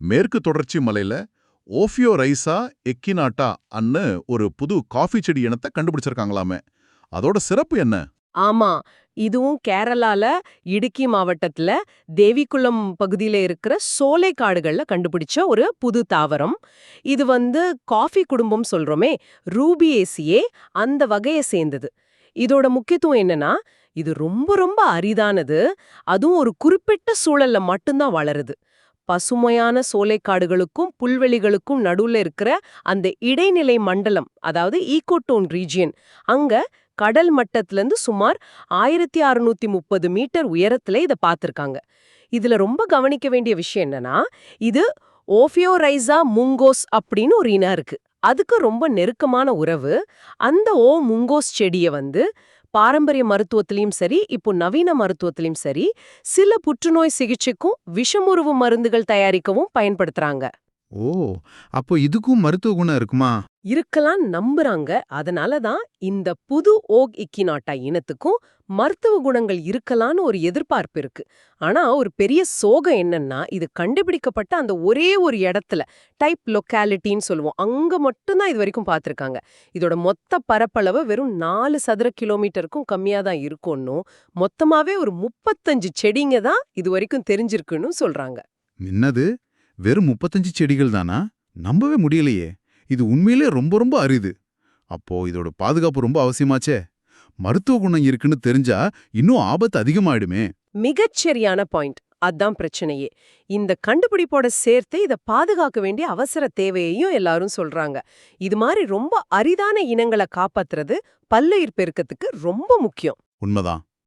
மேற்கு தொடர்ச்சி மலையில ஓஃபியோ ரைசா எக்கினாட்டா அன்னு ஒரு புது காஃபி செடி இனத்தை கண்டுபிடிச்சிருக்காங்களாமே. அதோட சிறப்பு என்ன? ஆமா இதுவும் கேரளால இடுக்கி மாவட்டத்துல தேவிக்குளம் பகுதியில இருக்கிற சோலை காடுகள்ல கண்டுபிடிச்ச ஒரு புது தாவரம். இது வந்து காஃபி குடும்பம் சொல்றோமே ரூபியேசியே அந்த வகையை சேர்ந்தது. இதோட முக்கியத்துவம் என்னன்னா இது ரொம்ப ரொம்ப அரிதானது அதுவும் ஒரு குறிப்பிட்ட சூழல்ல மட்டும்தான் வளருது. பசுமையான சோலைக்காடுகளுக்கும் புல்வெளிகளுக்கும் நடுவுல இருக்கிற அந்த இடைநிலை மண்டலம் அதாவது ஈகோட்டோன் ரீஜியன் அங்க கடல் மட்டத்திலிருந்து சுமார் ஆயிரத்தி அறுநூத்தி முப்பது மீட்டர் உயரத்துல இத பார்த்துருக்காங்க இதுல ரொம்ப கவனிக்க வேண்டிய விஷயம் என்னன்னா இது ஓஃபியோரைசா முங்கோஸ் அப்படின்னு ஒரு இனம் இருக்கு. அதுக்கு ரொம்ப நெருக்கமான உறவு. அந்த ஓ முங்கோஸ் செடியை வந்து பாரம்பரிய மருத்துவத்திலையும் சரி இப்போ நவீன மருத்துவத்திலையும் சரி சில புற்றுநோய் சிகிச்சைக்கும் விஷமுருவு மருந்துகள் தயாரிக்கவும் பயன்படுத்துறாங்க. ஓ அப்போ இதுக்கும் மருத்துவ குணம் இருக்குமா? இருக்கலாம் நம்புறாங்க. அதனால தான் இந்த புது ஓக் இக்கினாட்டா இனத்துக்கும் மருத்துவ குணங்கள் இருக்கலாம்னு ஒரு எதிர்பார்ப்பு இருக்கு. ஆனா ஒரு பெரிய சோகம் என்னன்னா இது கண்டுபிடிக்கப்பட்ட அந்த ஒரே ஒரு இடத்துல டைப் லொக்காலிட்டின்னு சொல்லுவோம். அங்க மட்டும்தான் இது வரைக்கும் பார்த்திருக்காங்க. இதோட மொத்த பரப்பளவு வெறும் நாலு சதுர கிலோமீட்டருக்கும் கம்மியா தான் இருக்கும்னும் மொத்தமாவே ஒரு முப்பத்தஞ்சு செடிங்க தான் இது வரைக்கும் தெரிஞ்சிருக்குன்னு சொல்றாங்க. என்னது? வெறும் முப்பத்தஞ்சு செடிகள் தானா? நம்பவே முடியலையே. இது உண்மையிலே ரொம்ப ரொம்ப அரிது. அப்போ இதோட பாதுகாப்பு ரொம்ப அவசியமாச்சே. மருத்துவ குணம் இருக்குன்னு தெரிஞ்சா இன்னும் ஆபத்து அதிகமாயிடுமே. மிகச்சரியான பாயிண்ட். அதான் பிரச்சனையே. இந்த கண்டுபிடிப்போட சேர்த்து இத பாதுகாக்க வேண்டிய அவசர தேவையையும் எல்லாரும் சொல்றாங்க. இது மாதிரி ரொம்ப அரிதான இனங்களை காப்பாத்துறது பல்லுயிர் பெருக்கத்துக்கு ரொம்ப முக்கியம். உண்மைதான்.